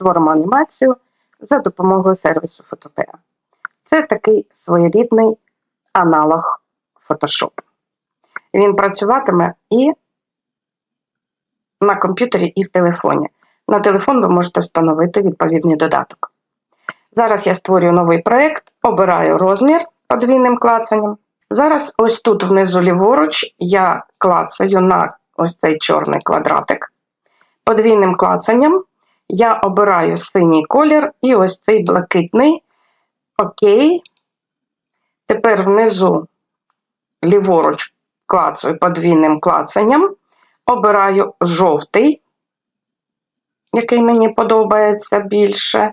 створимо анімацію за допомогою сервісу Photopea. Це такий своєрідний аналог Photoshop. Він працюватиме і на комп'ютері, і в телефоні. На телефон ви можете встановити відповідний додаток. Зараз я створюю новий проєкт, обираю розмір подвійним клацанням. Зараз ось тут внизу ліворуч я клацаю на ось цей чорний квадратик. Подвійним клацанням я обираю синій колір і ось цей блакитний. Окей. Тепер внизу ліворуч клацаю подвійним клацанням. Обираю жовтий, який мені подобається більше.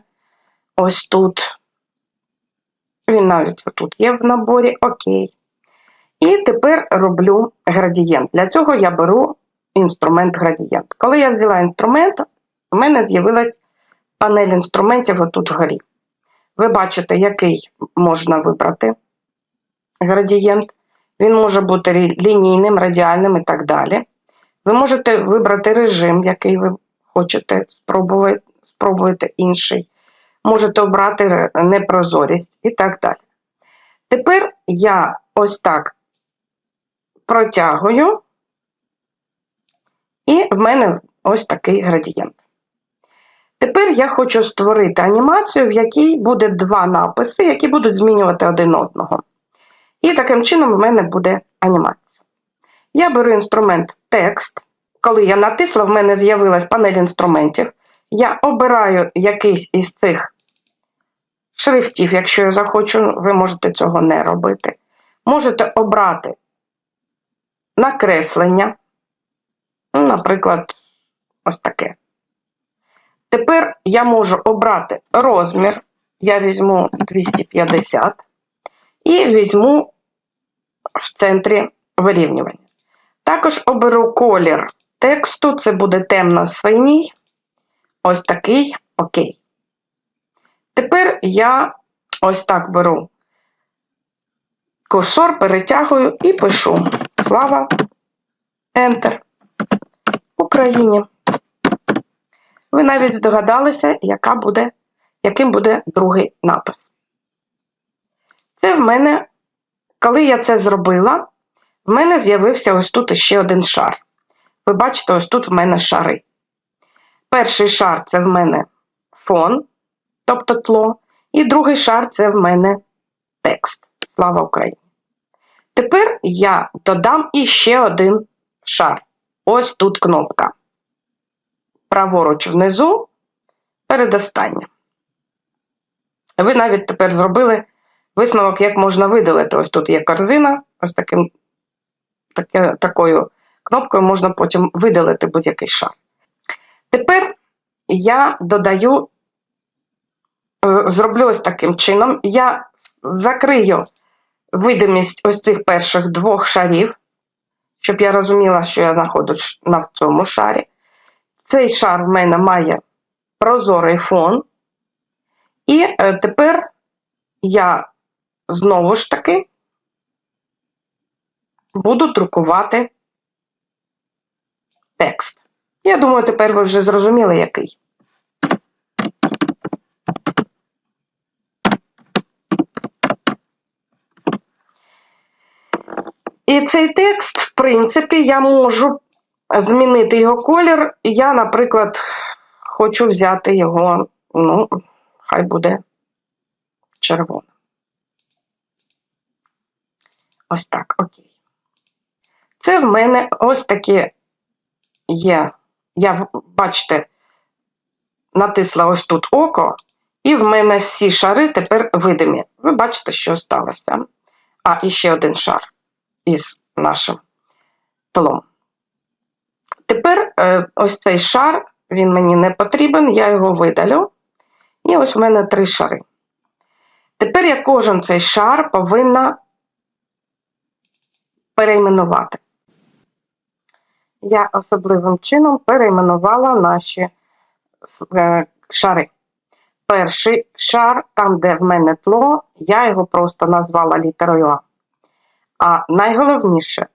Ось тут. Він навіть тут є в наборі. Окей. І тепер роблю градієнт. Для цього я беру інструмент градієнт. Коли я взяла інструмент, в мене з'явилась панель інструментів отут вгорі. Ви бачите, який можна вибрати градієнт. Він може бути лінійним, радіальним і так далі. Ви можете вибрати режим, який ви хочете спробувати, спробуєте інший. Можете обрати непрозорість і так далі. Тепер я ось так протягую, і в мене ось такий градієнт. Тепер я хочу створити анімацію, в якій буде два написи, які будуть змінювати один одного. І таким чином в мене буде анімація. Я беру інструмент текст. Коли я натисла, в мене з'явилась панель інструментів. Я обираю якийсь із цих шрифтів, якщо я захочу, ви можете цього не робити. Можете обрати накреслення, наприклад, ось таке. Тепер я можу обрати розмір, я візьму 250 і візьму в центрі вирівнювання. Також оберу колір тексту, це буде темно-синій, ось такий окей. Тепер я ось так беру курсор, перетягую і пишу Слава Enter Україні. Ви навіть здогадалися, яка буде, яким буде другий напис. Це в мене, коли я це зробила, в мене з'явився ось тут ще один шар. Ви бачите, ось тут в мене шари. Перший шар це в мене фон, тобто тло, і другий шар це в мене текст. Слава Україні! Тепер я додам іще один шар. Ось тут кнопка. Праворуч внизу, передостання. Ви навіть тепер зробили висновок, як можна видалити. Ось тут є корзина, ось таким, таке, такою кнопкою можна потім видалити будь-який шар. Тепер я додаю, е, зроблю ось таким чином, я закрию видимість ось цих перших двох шарів, щоб я розуміла, що я знаходжусь на цьому шарі. Цей шар в мене має прозорий фон. І е, тепер я знову ж таки буду друкувати текст. Я думаю, тепер ви вже зрозуміли, який. І цей текст, в принципі, я можу змінити його колір. Я, наприклад, хочу взяти його, ну, хай буде червоним. Ось так, окей. Це в мене ось таке є. Я, бачите, натисла ось тут око, і в мене всі шари тепер видимі. Ви бачите, що сталося. А, і ще один шар із нашим тлом. Тепер е, ось цей шар, він мені не потрібен, я його видалю. І ось в мене три шари. Тепер я кожен цей шар повинна перейменувати. Я особливим чином перейменувала наші е, шари. Перший шар, там, де в мене тло, я його просто назвала літерою А. А найголовніше,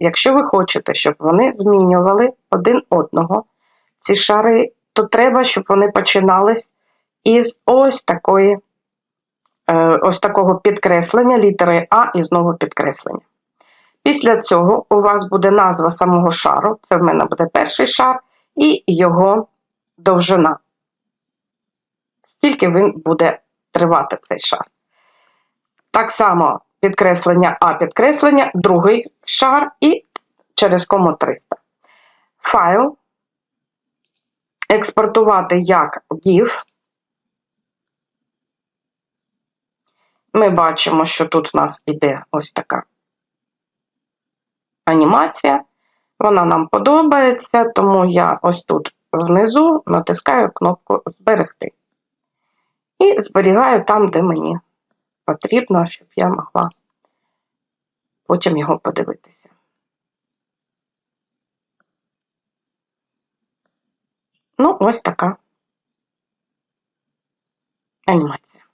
якщо ви хочете, щоб вони змінювали один одного, ці шари, то треба, щоб вони починались із ось такої, е, ось такого підкреслення літери А і знову підкреслення. Після цього у вас буде назва самого шару, це в мене буде перший шар, і його довжина. Скільки він буде тривати цей шар. Так само підкреслення А підкреслення, другий шар і через кому 300. Файл експортувати як GIF. Ми бачимо, що тут у нас іде ось така анімація. Вона нам подобається, тому я ось тут внизу натискаю кнопку Зберегти. І зберігаю там, де мені потрібно, щоб я могла потім його подивитися. Ну, ось така анімація.